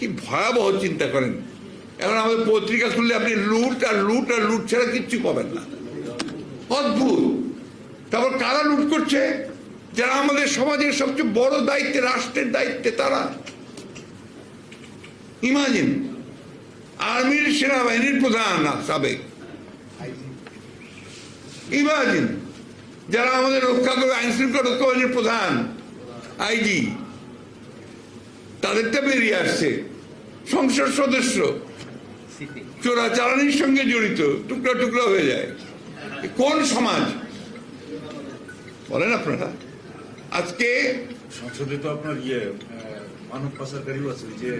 কি ভয়াবহ চিন্তা করেন? এখন আমাদের পত্রিকা খুললে আপনি লুট আর লুট আর লুট ছাড়া কিচ্ছু পাবেন না। অদ্ভুত। তারপর কারা লুট করছে? যারা আমাদের সমাজের সবচেয়ে বড় দায়িত্বে, রাষ্ট্রের দায়িত্বে, তারা। ইমাজিন। আর্মির সেনাবাহিনীর প্রধান সাবেক। ইমাজিন। যারা আমাদের রক্ষা করবে আইন শৃঙ্খলা রক্ষা বাহিনীর প্রধান, আইজি। তাদেরটা বেরিয়ে আসছে। সংসদ সদস্য। চোরাচালানির সঙ্গে জড়িত টুকরা টুকরা হয়ে যায়। কোন সমাজ? বলেন আপনারা। আজকে সংসদে তো আপনার ইয়ে মানব পাচারকারীও আছে যে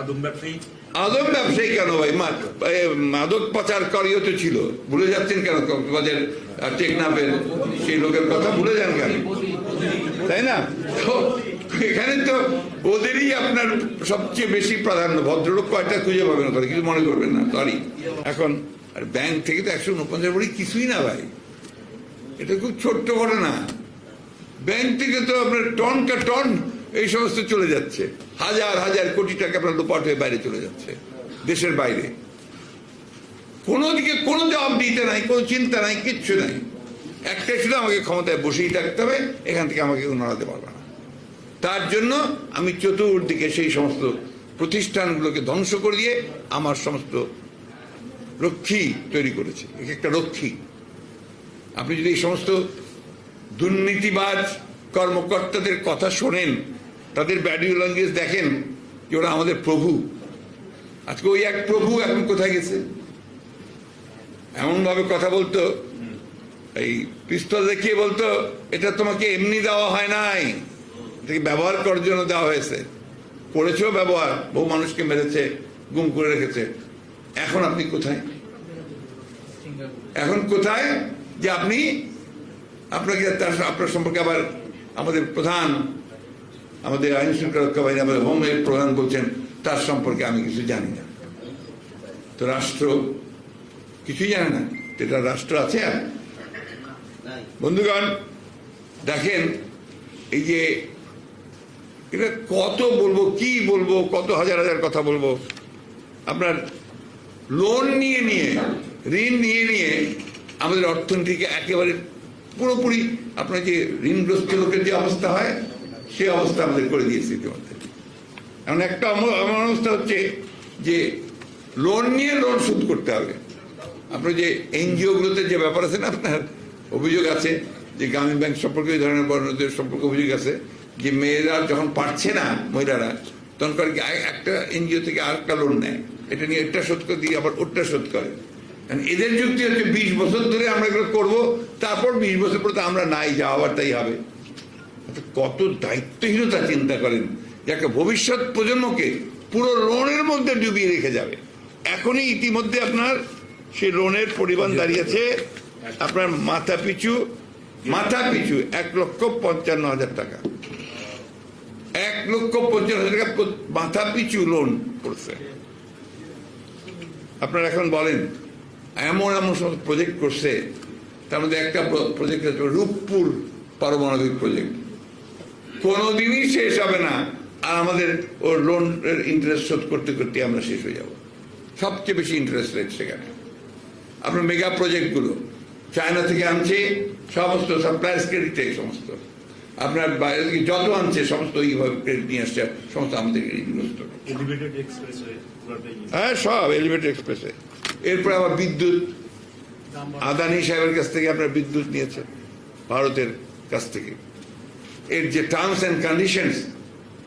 আদম ব্যবসায়ী। আদম ব্যবসায়ী কেন ভাই? মাদক পাচারকারীও তো ছিল। ভুলে যাচ্ছেন কেন? কক্সবাজার টেকনাফের সেই লোকের কথা ভুলে যান কেন? তাই না? এখানে তো ওদেরই আপনার সবচেয়ে বেশি প্রাধান্য। ভদ্রলোক কয়টা খুঁজে পাবেন ওখানে? কিছু মনে করবেন না সরি এখন, আর ব্যাংক থেকে তো একশো উনপঞ্চাশ কোটি কিছুই না ভাই। এটা খুব ছোট্ট ঘটনা। ব্যাংক থেকে তো আপনার টন টন এই সমস্ত চলে যাচ্ছে। হাজার হাজার কোটি টাকা আপনার লোপাট হয়ে বাইরে চলে যাচ্ছে, দেশের বাইরে। কোনো দিকে কোনো জবাব দিতে নাই, কোনো চিন্তা নাই, কিচ্ছু নাই। একটাই শুধু আমাকে ক্ষমতায় বসেই থাকতে হবে, এখান থেকে আমাকে নড়াতে পারবে না। তার জন্য আমি চতুর্দিকে সেই সমস্ত প্রতিষ্ঠানগুলোকে ধ্বংস করে দিয়ে আমার সমস্ত রক্ষী তৈরি করেছে। এক একটা রক্ষী। আপনি যদি এই সমস্ত দুর্নীতিবাজ কর্মকর্তাদের কথা শোনেন, তাদের ব্যাডিও ল্যাঙ্গুয়েজ দেখেন যে ওরা আমাদের প্রভু। আজকে ওই এক প্রভু এখন কোথায় গেছে? এমনভাবে কথা বলতো, এই পিস্তল দেখিয়ে বলতো, এটা তোমাকে এমনি দেওয়া হয় নাই। এটাকে ব্যবহার করার জন্য দেওয়া হয়েছে। করেছেও ব্যবহার বহু মানুষকে মেরেছে গুম করে রেখেছে। এখন আপনি কোথায়? এখন কোথায় যে আপনি আপনাকে তার আপনার সম্পর্কে আবার আমাদের প্রধান আমাদের আইন শৃঙ্খলা রক্ষা বাহিনী আমাদের হোমের প্রধান বলছেন তার সম্পর্কে আমি কিছু জানি না। তো রাষ্ট্র কিছুই জানে না। এটা রাষ্ট্র আছে আর। বন্ধুগণ দেখেন এই যে এটা কত বলব, কি বলব, কত হাজার হাজার কথা বলব? আপনার লোন নিয়ে নিয়ে, ঋণ নিয়ে নিয়ে আমাদের অর্থনীতিকে একেবারে পুরোপুরি আপনার যে ঋণগ্রস্ত লোকের যে অবস্থা হয়, সে অবস্থা আমাদের করে দিয়েছে ইতিমধ্যে। এমন একটা এমন অবস্থা হচ্ছে যে লোন নিয়ে লোন শোধ করতে হবে। আপনার যে এনজিও গুলোতে যে ব্যাপার আছে না, আপনার অভিযোগ আছে যে গ্রামীণ ব্যাংক সম্পর্কে, এই ধরনের বর্ণদের সম্পর্কে অভিযোগ আছে। যে মেয়েরা যখন পারছে না মহিলারা, তখন করে একটা এনজিও থেকে আর একটা লোন নেয়। এটা নিয়ে এটা শোধ করে দিয়ে আবার ওটা শোধ করে। এদের যুক্তি হচ্ছে বিশ বছর ধরে আমরা এগুলো করব, তারপর বিশ বছর পর তো আমরা নাই, যা আবার তাই হবে। কত দায়িত্বহীনতা চিন্তা করেন যে একটা ভবিষ্যৎ প্রজন্মকে পুরো লোনের মধ্যে ডুবিয়ে রেখে যাবে। এখনই ইতিমধ্যে আপনার সেই লোনের পরিমাণ দাঁড়িয়েছে, আপনার মাথা পিছু মাথা পিছু এক লক্ষ পঞ্চান্ন হাজার টাকা। এক লক্ষ পঞ্চান্ন হাজার টাকা মাথা পিছু লোন করছে। আপনারা এখন বলেন, এমন এমন সব প্রজেক্ট করছে, তার মধ্যে একটা প্রজেক্ট আছে রূপপুর পারমাণবিক প্রজেক্ট কোনোদিনই শেষ হবে না, আর আমাদের ওর লোন ইন্টারেস্ট শোধ করতে করতে আমরা শেষ হয়ে যাব। সবচেয়ে বেশি ইন্টারেস্ট রেট সেখানে। আপনার মেগা প্রজেক্টগুলো চায়না থেকে আনছে, সমস্ত ক্রেডিট এই সমস্ত। আপনার যত আনছে সমস্ত এইভাবে ক্রেডিট নিয়ে আসছে সমস্ত আমাদের ঋণগ্রস্ত হয়ে সব এলিভেটেড এক্সপ্রেসে এরপরে আবার বিদ্যুৎ। আদানি সাহেবের কাছ থেকে আপনার বিদ্যুৎ নিয়েছে ভারতের কাছ থেকে। এর যে টার্মস অ্যান্ড কন্ডিশনস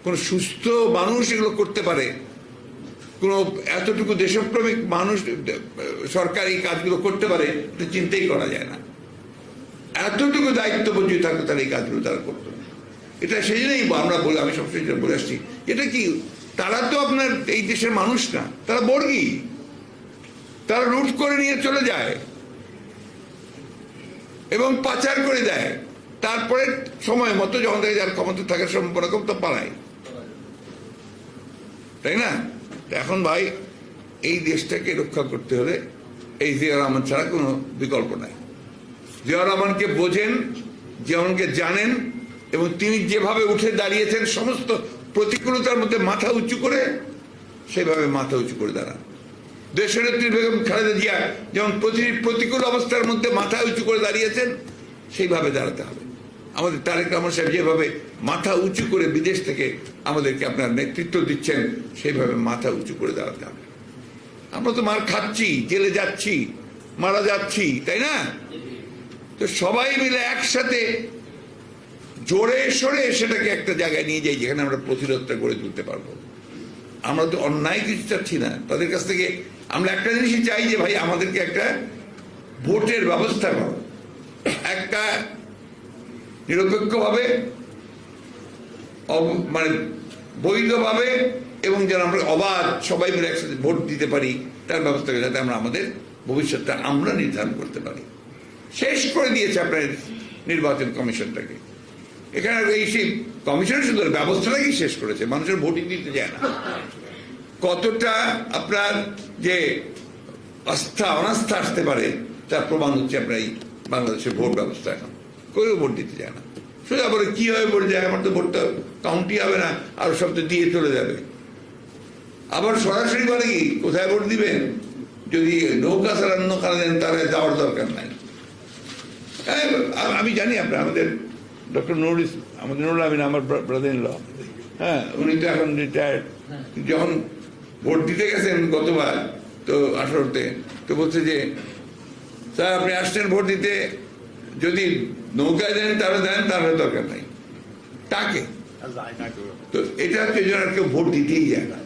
কোন সুস্থ মানুষ এগুলো করতে পারে। কোন এতটুকু দেশপ্রেমিক মানুষ সরকার এই কাজগুলো করতে পারে চিন্তাই করা যায় না। এতটুকু দায়িত্ব যদি থাকতো তারা এই কাজগুলো তারা করতো না। এটা সেই জন্যই আমরা বলে, আমি সবসময় বলে আসছি, এটা কি, তারা তো আপনার এই দেশের মানুষ না, তারা বর্গী। তারা লুট করে নিয়ে চলে যায় এবং পাচার করে দেয়। তারপরে সময় মতো যখন দেখে যার ক্ষমতা থাকার কম, তো পালায় তাই না? এখন ভাই, এই দেশটাকে রক্ষা করতে হলে এই জিয়া রহমান ছাড়া কোনো বিকল্প নাই। জিয়া রহমানকে বোঝেন জিয়াউনকে জানেন এবং তিনি যেভাবে উঠে দাঁড়িয়েছেন, সমস্ত প্রতিকূলতার মধ্যে মাথা উঁচু করে সেভাবে মাথা উঁচু করে দাঁড়ান। দেশনেত্রী বেগম খালেদা জিয়া যেমন প্রতি, প্রতিকূল অবস্থার মধ্যে মাথা উঁচু করে দাঁড়িয়েছেন, সেইভাবে দাঁড়াতে হবে। আমাদের তারেক রহমান সাহেব যেভাবে মাথা উঁচু করে বিদেশ থেকে আমাদেরকে আপনার নেতৃত্ব দিচ্ছেন, সেইভাবে মাথা উঁচু করে দাঁড়াতে হবে। আমরা তো মার খাচ্ছি, জেলে যাচ্ছি, মারা যাচ্ছি, তাই না? তো সবাই মিলে একসাথে জোরে সরে সেটাকে একটা জায়গায় নিয়ে যাই, যেখানে আমরা প্রতিরোধটা গড়ে তুলতে পারব। আমরা তো অন্যায় কিছু চাচ্ছি না। তাদের কাছ থেকে আমরা একটা জিনিসই চাই যে, ভাই, আমাদেরকে একটা ভোটের ব্যবস্থা করো। একটা নিরপেক্ষভাবে মানে বৈধভাবে এবং যেন আমরা অবাধ সবাই মিলে একসাথে ভোট দিতে পারি, তার ব্যবস্থা যাতে আমরা আমাদের ভবিষ্যৎটা আমরা নির্ধারণ করতে পারি। শেষ করে দিয়েছে আপনার নির্বাচন কমিশনটাকে। এখানে এই সেই কমিশন সুন্দর ব্যবস্থাটাকে শেষ করেছে, মানুষের ভোটই দিতে যায় না। কতটা আপনার যে আস্থা, অনাস্থা আসতে পারে, তার প্রমাণ হচ্ছে আপনার এই বাংলাদেশের ভোট ব্যবস্থা এখন। কেউ ভোট দিতে যায় না। সোজা বলে কি হবে ভোট যায়, আমার তো ভোটটা কাউন্টই হবে না, আর সব তো দিয়ে চলে যাবে। আবার সরাসরি বলে কি, কোথায় ভোট দিবেন? যদি নৌকা অন্য কারণে তাহলে যাওয়ার দরকার নাই। আমি জানি আপনার আমাদের ডক্টর নুরুল আমাদের নুরুল আমিন আমার ব্রাদার ল হ্যাঁ উনি তো এখন রিটায়ার্ড যখন ভোট দিতে গেছেন গতবার তো আঠারোতে তো বলছে যে স্যার আপনি আসছেন ভোট দিতে যদি নৌকায় দেন তাহলে দেন তাহলে দরকার নাই। তাকে। তো এটা হচ্ছে আর কেউ ভোট দিতেই যায় না।